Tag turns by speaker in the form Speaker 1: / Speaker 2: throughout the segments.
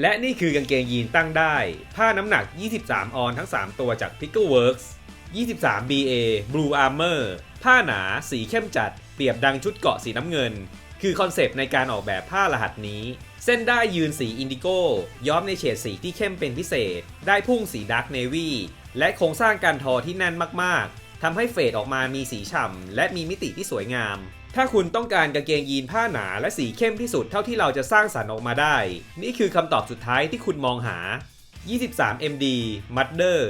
Speaker 1: และนี่คือกางเกงยีนตั้งได้ ผ้าน้ำหนัก 23 ออนทั้ง 3 ตัวจาก Pickleworks 23 BA Blue Armor ผ้าหนาสีเข้มจัด เปรียบดังชุดเกาะสีน้ำเงิน คือคอนเซปต์ในการออกแบบผ้ารหัสนี้ เส้นได้ยืนสีอินดิโก้ ย้อมในเฉดสีที่เข้มเป็นพิเศษ ได้พุ่งสีดาร์กเนวีและโครงสร้างการทอที่แน่นมากๆ ทำให้เฟดออกมามีสีฉ่ำและมีมิติที่สวยงาม ถ้าคุณต้องการกางเกงยีนผ้าหนาและสีเข้มที่สุดเท่าที่เราจะสร้างสรรค์ออกมาได้ นี่คือคำตอบสุดท้ายที่คุณมองหา 23 MD Mudder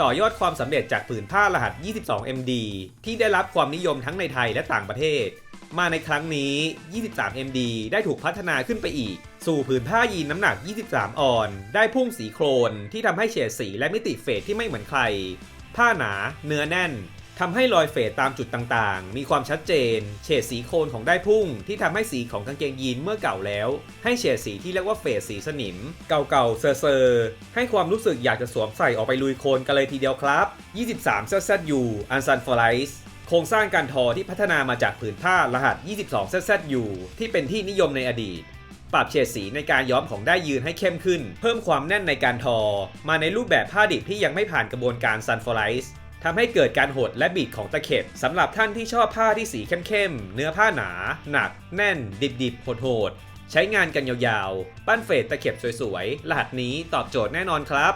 Speaker 1: ต่อยอดความสำเร็จจากผืนผ้ารหัส 22 MD ที่ได้รับความนิยมทั้งในไทยและต่างประเทศ มาในครั้งนี้ 23 MD ได้ถูกพัฒนาขึ้นไปอีก สู่ผืนผ้ายีนน้ำหนัก 23 ออน ได้พุ่งสีโครนที่ทำให้เฉดสีและมิติเฟดที่ไม่เหมือนใคร ผ้าหนาเนื้อแน่นทำให้รอยเฟดตามจุดต่างๆ มีความชัดเจน เฉดสีโคนของได้พุ่ง ที่ทำให้สีของกางเกงยีนเมื่อเก่าแล้ว ให้เฉดสีที่เรียกว่าเฟดสีสนิม เก่าๆ เซอร์ๆให้ความรู้สึกอยากจะสวมใส่ออกไปลุยโคลนกันเลยทีเดียวครับ 23 ZZU Unsun for Life โครงสร้างการทอที่พัฒนามาจากผืนผ้ารหัส 22 ZZU ที่เป็นที่นิยมในอดีต ปรับเฉดสีในการย้อมของได้ยืนให้เข้มขึ้น เพิ่มความแน่นในการทอ มาในรูปแบบผ้าดิบที่ยังไม่ผ่านกระบวนการ Sun for Life ทำให้เกิดการหดและบีดของตะเข็บสำหรับท่านที่ชอบผ้าที่สีเข้มๆ เนื้อผ้าหนา หนัก แน่น ดิบๆโหดๆใช้งานกันยาวๆ ปั้นเฟดตะเข็บสวยๆ รหัสนี้ตอบโจทย์แน่นอนครับ